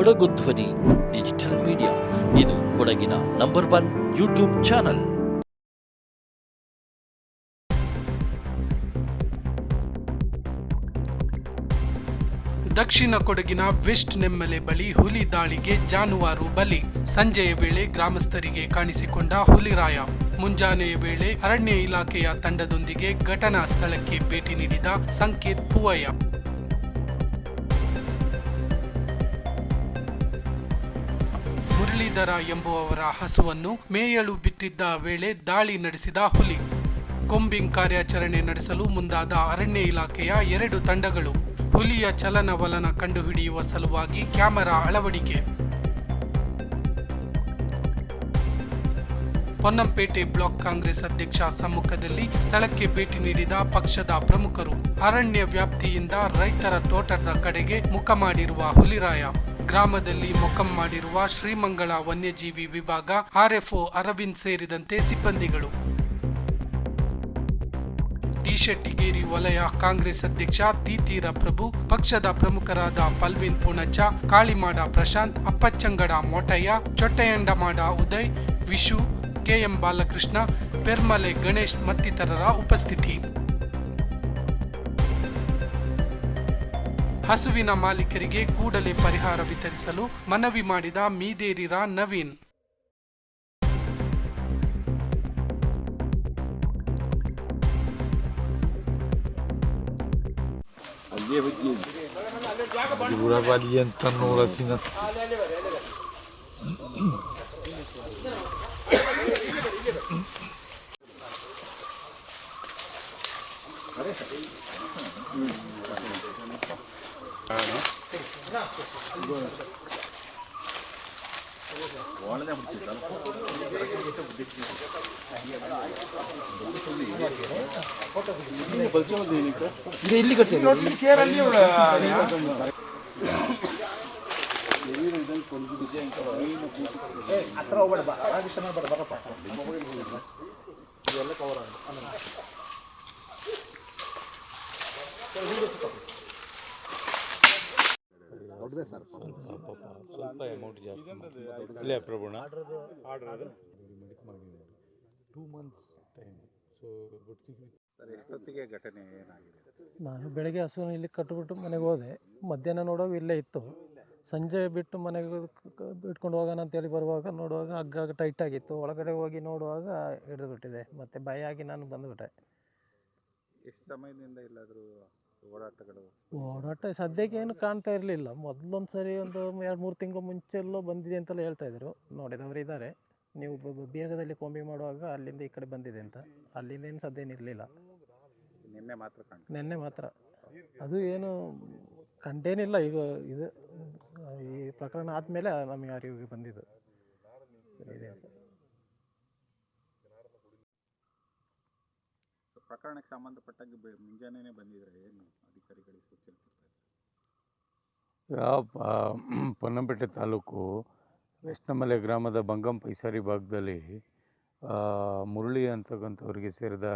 ಕೊಡಗು ಧ್ವನಿ, digital media. ಇದು ಕೊಡಗಿನ ನಂಬರ್ ಒನ್ ಯೂಟ್ಯೂಬ್ ಚಾನಲ್. ದಕ್ಷಿಣ ಕೊಡಗಿನ ವೆಸ್ಟ್ ನೆಮ್ಮಲೆ ಬಳಿ ಹುಲಿ ದಾಳಿಗೆ ಜಾನುವಾರು ಬಲಿ. ಸಂಜೆಯ ವೇಳೆ ಗ್ರಾಮಸ್ಥರಿಗೆ ಕಾಣಿಸಿಕೊಂಡ ಹುಲಿರಾಯ ಮುಂಜಾನೆಯ ವೇಳೆ ಅರಣ್ಯ ಇಲಾಖೆಯ ತಂಡದೊಂದಿಗೆ ಘಟನಾ ಸ್ಥಳಕ್ಕೆ ಭೇಟಿ ನೀಡಿದ ಸಂಕೇತ್ ಪೂವಯ್ಯ. ಮುರಳೀಧರ ಎಂಬುವವರ ಹಸುವನ್ನು ಮೇಯಲು ಬಿಟ್ಟಿದ್ದ ವೇಳೆ ದಾಳಿ ನಡೆಸಿದ ಹುಲಿ. ಕೊಂಬಿಂಗ್ ಕಾರ್ಯಾಚರಣೆ ನಡೆಸಲು ಮುಂದಾದ ಅರಣ್ಯ ಇಲಾಖೆಯ ಎರಡು ತಂಡಗಳು ಹುಲಿಯ ಚಲನವಲನ ಕಂಡುಹಿಡಿಯುವ ಸಲುವಾಗಿ ಕ್ಯಾಮೆರಾ ಅಳವಡಿಕೆ. ಪೊನ್ನಂಪೇಟೆ ಬ್ಲಾಕ್ ಕಾಂಗ್ರೆಸ್ ಅಧ್ಯಕ್ಷ ಸಮ್ಮುಖದಲ್ಲಿ ಸ್ಥಳಕ್ಕೆ ಭೇಟಿ ನೀಡಿದ ಪಕ್ಷದ ಪ್ರಮುಖರು ಅರಣ್ಯ ವ್ಯಾಪ್ತಿಯಿಂದ ರೈತರ ತೋಟದ ಕಡೆಗೆ ಮುಖ ಮಾಡಿರುವ ಹುಲಿರಾಯ. ಗ್ರಾಮದಲ್ಲಿ ಮೊಕ್ಕಂ ಮಾಡಿರುವ ಶ್ರೀಮಂಗಳ ವನ್ಯಜೀವಿ ವಿಭಾಗ, ಆರ್ಎಫ್ಒ ಅರವಿಂದ್ ಸೇರಿದಂತೆ ಸಿಬ್ಬಂದಿಗಳು. ಶೆಟ್ಟಿಗೇರಿ ವಲಯ ಕಾಂಗ್ರೆಸ್ ಅಧ್ಯಕ್ಷ ತೀತೀರ ಪ್ರಭು ಪಕ್ಷದ ಪ್ರಮುಖರಾದ ಪಲ್ವಿನ್ ಪೂಣಚ್ಚ ಕಾಳಿಮಾಡ ಪ್ರಶಾಂತ್, ಅಪ್ಪಚ್ಚಂಗಡ ಮೋಟಯ್ಯ, ಚೊಟ್ಟಯಂಡಮಾಡ ಉದಯ್, ವಿಶು, ಕೆಎಂ ಬಾಲಕೃಷ್ಣ, ಪೆರ್ಮಲೆ ಗಣೇಶ್ ಮತ್ತಿತರರ ಉಪಸ್ಥಿತಿ. ಹಸುವಿನ ಮಾಲೀಕರಿಗೆ ಕೂಡಲೇ ಪರಿಹಾರ ವಿತರಿಸಲು ಮನವಿ ಮಾಡಿದ ಮೀದೇರಿರ ನವೀನ್. వాళ్ళనే ಇದು ಇಲ್ಲಿ ಹತ್ರ ಹೋಗ್ಬೇಡ ಬರಪ್ಪ ಇದೆಲ್ಲ ಕವರ್ ಆಗುತ್ತೆ ನಾನು ಬೆಳಗ್ಗೆ ಹಸು ಇಲ್ಲಿ ಕಟ್ಬಿಟ್ಟು ಮನೆಗೆ ಹೋದೆ. ಮಧ್ಯಾಹ್ನ ನೋಡುವಾಗ ಇಲ್ಲೇ ಇತ್ತು. ಸಂಜೆ ಬಿಟ್ಟು ಮನೆಗೆ ಇಟ್ಕೊಂಡು ಹೋಗೋಣ ಅಂತೇಳಿ ಬರುವಾಗ ನೋಡುವಾಗ ಹಗ್ಗ ಟೈಟ್ ಆಗಿತ್ತು. ಒಳಗಡೆ ಹೋಗಿ ನೋಡುವಾಗ ಹಿಡಿದು ಬಿಟ್ಟಿದೆ. ಮತ್ತು ಭಯ ಆಗಿ ನಾನು ಬಂದುಬಿಟ್ಟೆ. ಎಷ್ಟು ಸಮಯದಿಂದ ಇಲ್ಲಾದರೂ ಓಡಾಟಗಳು ಓಡಾಟ ಸದ್ಯಕ್ಕೆ ಏನು ಕಾಣ್ತಾ ಇರಲಿಲ್ಲ. ಮೊದಲೊಂದು ಸರಿ ಒಂದು ಎರಡು ಮೂರು ತಿಂಗಳು ಮುಂಚೆಲ್ಲೋ ಬಂದಿದೆ ಅಂತೆಲ್ಲ ಹೇಳ್ತಾ ಇದ್ರು. ನೋಡಿದವರು ಇದ್ದಾರೆ ನೀವು ಬೇಗದಲ್ಲಿ ಬೀರಗದಲ್ಲಿ ಕೊಂಬಿ ಮಾಡುವಾಗ ಅಲ್ಲಿಂದ ಈ ಕಡೆ ಬಂದಿದೆ ಅಂತ. ಅಲ್ಲಿಂದ ಏನು ಸದ್ಯ ಏನಿರಲಿಲ್ಲ ನಿನ್ನೆ ಮಾತ್ರ ನೆನ್ನೆ ಮಾತ್ರ. ಅದು ಏನು ಕಂಡೇನಿಲ್ಲ. ಈಗ ಇದು ಈ ಪ್ರಕರಣ ಆದಮೇಲೆ ನಮಗೆ ಅರಿವಿಗೆ ಬಂದಿದ್ದು. ಇದೆ ಅಂತ. ಸೊ ಪ್ರಕರಣಕ್ಕೆ ಸಂಬಂಧಪಟ್ಟಂಗೆ ಮುಂಜಾನೆನೇ ಬಂದಿದ್ರೆ ಏನು ಅಧಿಕಾರಿಗಳಿಗೆ ಸೂಚನೆ ಪೊನ್ನಂಪೇಟೆ ತಾಲೂಕು ವೆಸ್ಟಮಲೆ ಗ್ರಾಮದ ಬಂಗಂ ಪೈಸಾರಿ ಭಾಗದಲ್ಲಿ ಮುರುಳಿ ಅಂತಕ್ಕಂಥವ್ರಿಗೆ ಸೇರಿದ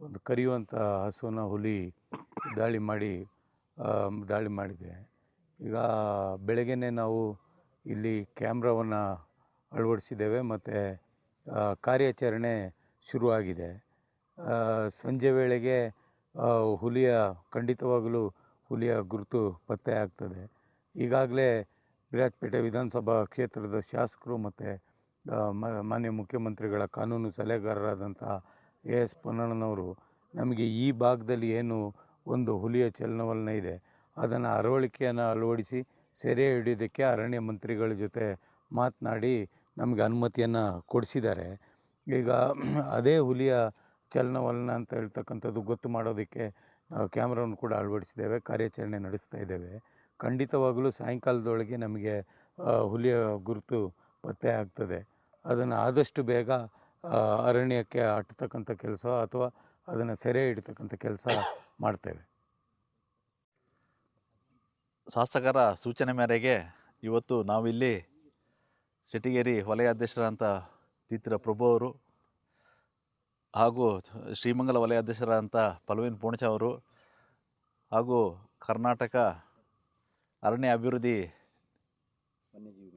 ಒಂದು ಕರೆಯುವಂಥ ಹಸುವನ್ನ ಹುಲಿ ದಾಳಿ ಮಾಡಿ ದಾಳಿ ಮಾಡಿದೆ. ಈಗ ಬೆಳಗ್ಗೆನೇ ನಾವು ಇಲ್ಲಿ ಕ್ಯಾಮ್ರಾವನ್ನು ಅಳವಡಿಸಿದ್ದೇವೆ, ಮತ್ತು ಕಾರ್ಯಾಚರಣೆ ಶುರುವಾಗಿದೆ. ಸಂಜೆ ವೇಳೆಗೆ ಹುಲಿಯ ಖಂಡಿತವಾಗಲೂ ಹುಲಿಯ ಗುರುತು ಪತ್ತೆ ಆಗ್ತದೆ. ಈಗಾಗಲೇ ವಿರಾಜಪೇಟೆ ವಿಧಾನಸಭಾ ಕ್ಷೇತ್ರದ ಶಾಸಕರು ಮತ್ತು ಮಾನ್ಯ ಮುಖ್ಯಮಂತ್ರಿಗಳ ಕಾನೂನು ಸಲಹೆಗಾರರಾದಂಥ ಎ ಎಸ್ ಪೊನ್ನಣ್ಣನವರು ನಮಗೆ ಈ ಭಾಗದಲ್ಲಿ ಏನು ಒಂದು ಹುಲಿಯ ಚಲನವಲನ ಇದೆ, ಅದನ್ನು ಅರವಳಿಕೆಯನ್ನು ಅಳವಡಿಸಿ ಸೆರೆ ಹಿಡಿಯೋದಕ್ಕೆ ಅರಣ್ಯ ಮಂತ್ರಿಗಳ ಜೊತೆ ಮಾತನಾಡಿ ನಮಗೆ ಅನುಮತಿಯನ್ನು ಕೊಡಿಸಿದ್ದಾರೆ. ಈಗ ಅದೇ ಹುಲಿಯ ಚಲನವಲನ ಅಂತ ಹೇಳ್ತಕ್ಕಂಥದ್ದು ಗೊತ್ತು ಮಾಡೋದಕ್ಕೆ ನಾವು ಕ್ಯಾಮ್ರಾವನ್ನು ಕೂಡ ಅಳವಡಿಸಿದ್ದೇವೆ, ಕಾರ್ಯಾಚರಣೆ ನಡೆಸ್ತಾ ಇದ್ದೇವೆ. ಖಂಡಿತವಾಗಲೂ ಸಾಯಂಕಾಲದೊಳಗೆ ನಮಗೆ ಹುಲಿಯ ಗುರುತು ಪತ್ತೆ ಆಗ್ತದೆ. ಅದನ್ನು ಆದಷ್ಟು ಬೇಗ ಅರಣ್ಯಕ್ಕೆ ಅಟ್ಟತಕ್ಕಂಥ ಕೆಲಸ ಅಥವಾ ಅದನ್ನು ಸೆರೆ ಇಡ್ತಕ್ಕಂಥ ಕೆಲಸ ಮಾಡ್ತೇವೆ. ಶಾಸಕರ ಸೂಚನೆ ಮೇರೆಗೆ ಇವತ್ತು ನಾವಿಲ್ಲಿ ಸಿಟಿಗೇರಿ ವಲಯಾಧ್ಯಕ್ಷರಂತ ತೀತ್ರ ಪ್ರಭು ಅವರು ಹಾಗೂ ಶ್ರೀಮಂಗಲ ವಲಯ ಅಧ್ಯಕ್ಷರಾದಂಥ ಪಲ್ವಿನ್ ಪೂಣಚ ಅವರು ಹಾಗೂ ಕರ್ನಾಟಕ ಅರಣ್ಯ ಅಭಿವೃದ್ಧಿ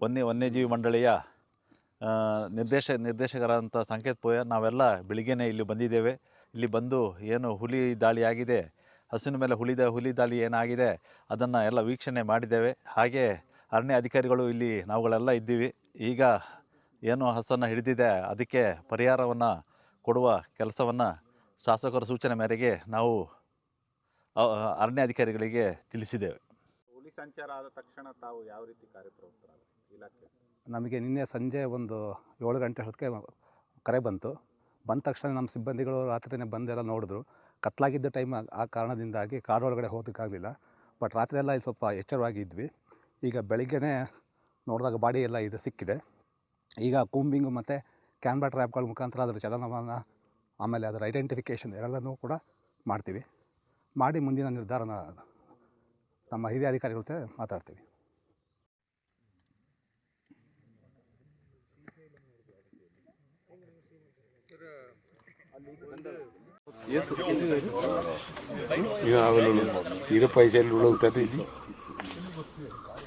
ವನ್ಯ ವನ್ಯಜೀವಿ ಮಂಡಳಿಯ ನಿರ್ದೇಶ ನಿರ್ದೇಶಕರಾದಂಥ ಸಂಕೇತ್ ಪೋಯ, ನಾವೆಲ್ಲ ಬೆಳಿಗ್ಗೆನೇ ಇಲ್ಲಿ ಬಂದಿದ್ದೇವೆ. ಇಲ್ಲಿ ಬಂದು ಏನು ಹುಲಿ ದಾಳಿ ಆಗಿದೆ ಹಸುವಿನ ಮೇಲೆ ಹುಲಿದ, ಹುಲಿ ದಾಳಿ ಏನಾಗಿದೆ ಅದನ್ನು ಎಲ್ಲ ವೀಕ್ಷಣೆ ಮಾಡಿದ್ದೇವೆ. ಹಾಗೆ ಅರಣ್ಯ ಅಧಿಕಾರಿಗಳು ಇಲ್ಲಿ ನಾವುಗಳೆಲ್ಲ ಇದ್ದೀವಿ. ಈಗ ಏನು ಹಸನ್ನು ಹಿಡಿದಿದೆ, ಅದಕ್ಕೆ ಪರಿಹಾರವನ್ನು ಕೊಡುವ ಕೆಲಸವನ್ನು ಶಾಸಕರ ಸೂಚನೆ ಮೇರೆಗೆ ನಾವು ಅರಣ್ಯ ಅಧಿಕಾರಿಗಳಿಗೆ ತಿಳಿಸಿದ್ದೇವೆ. ಹುಲಿ ಸಂಚಾರ ಆದ ತಕ್ಷಣ ತಾವು ಯಾವ ರೀತಿ ಕಾರ್ಯಪ್ರವೃತ್ತರಾದ ಇಲಾಖೆ. ನಮಗೆ ನಿನ್ನೆ ಸಂಜೆ ಒಂದು ಏಳು ಗಂಟೆ ಹೊತ್ತಿಗೆ ಕರೆ ಬಂತು. ಬಂದ ತಕ್ಷಣ ನಮ್ಮ ಸಿಬ್ಬಂದಿಗಳು ರಾತ್ರಿನೇ ಬಂದೆಲ್ಲ ನೋಡಿದ್ರು. ಕತ್ಲಾಗಿದ್ದ ಟೈಮ್ ಆ ಕಾರಣದಿಂದಾಗಿ ಕಾಡೊಳಗಡೆ ಹೋಗೋದಕ್ಕಾಗಲಿಲ್ಲ. ಬಟ್ ರಾತ್ರಿ ಎಲ್ಲ ಇಲ್ಲಿ ಸ್ವಲ್ಪ ಎಚ್ಚರವಾಗಿದ್ವಿ. ಈಗ ಬೆಳಿಗ್ಗೆನೇ ನೋಡಿದಾಗ ಬಾಡಿ ಎಲ್ಲ ಇದು ಸಿಕ್ಕಿದೆ. ಈಗ ಕೂಂಬಿಂಗು ಮತ್ತು ಕ್ಯಾನ್ಬಾ ಟ್ರ್ಯಾಪ್ಗಳ ಮುಖಾಂತರ ಅದರ ಚಲನವಲನ ಆಮೇಲೆ ಅದರ ಐಡೆಂಟಿಫಿಕೇಷನ್ ಎರಡನ್ನೂ ಕೂಡ ಮಾಡ್ತೀವಿ. ಮಾಡಿ ಮುಂದಿನ ನಿರ್ಧಾರನ ನಮ್ಮ ಹಿರಿಯ ಅಧಿಕಾರಿಗಳ ಜೊತೆ ಮಾತಾಡ್ತೀವಿ. ಅವನು ಇರೋ ಪೈಸೆ ಉಳೋಗ್ತದೆ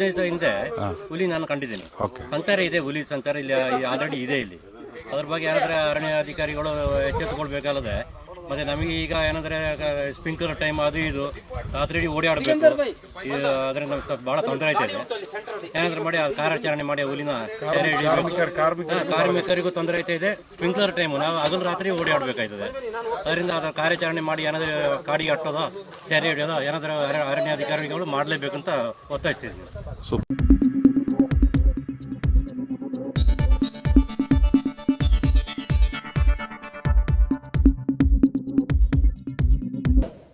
ಹದಿನೈದು ದಿವಸ ಹಿಂದೆ ಹುಲಿ ನಾನು ಕಂಡಿದ್ದೀನಿ. ಸಂಚಾರ ಇದೆ ಹುಲಿ ಸಂಚಾರ ಇಲ್ಲಿ ಆಲ್ರೆಡಿ ಇದೆ ಇಲ್ಲಿ. ಅದ್ರ ಬಗ್ಗೆ ಯಾರಾದ್ರೆ ಅರಣ್ಯ ಅಧಿಕಾರಿಗಳು ಎಚ್ಚೆತ್ತುಕೊಳ್ಬೇಕಲ್ಲದೆ ಮತ್ತೆ ನಮಗೆ ಈಗ ಏನಂದ್ರೆ ಸ್ಪ್ರಿಂಕ್ಲರ್ ಟೈಮ್ ಅದು ಇದು. ರಾತ್ರಿ ಇಡೀ ಓಡಾಡಬೇಕು ಅದರಿಂದ ನಮ್ಗೆ ಸ್ವಲ್ಪ ಬಹಳ ತೊಂದರೆ ಆಯ್ತಾ ಇದೆ ಏನಾದ್ರು ಮಾಡಿ ಆ ಕಾರ್ಯಾಚರಣೆ ಮಾಡಿ ಹುಲಿನ ಕಾರ್ಮಿಕರಿಗೂ ತೊಂದರೆ ಆಯ್ತಾ ಇದೆ ಸ್ಪ್ರಿಂಕ್ಲರ್ ಟೈಮ್ ನಾವು ಅದನ್ನು ರಾತ್ರಿ ಓಡಾಡಬೇಕಾಯ್ತದೆ. ಅದರಿಂದ ಅದರ ಕಾರ್ಯಾಚರಣೆ ಮಾಡಿ ಏನಾದ್ರೆ ಕಾಡಿಗೆ ಅಟ್ಟೋದೋ ಸೆರೆ ಹಿಡಿಯೋದೋ ಏನಾದರೂ ಅರಣ್ಯ ಅಧಿಕಾರಿಗಳು ಮಾಡಲೇಬೇಕಂತ ಒತ್ತಾಯಿಸ್ತಿದ್ವಿ.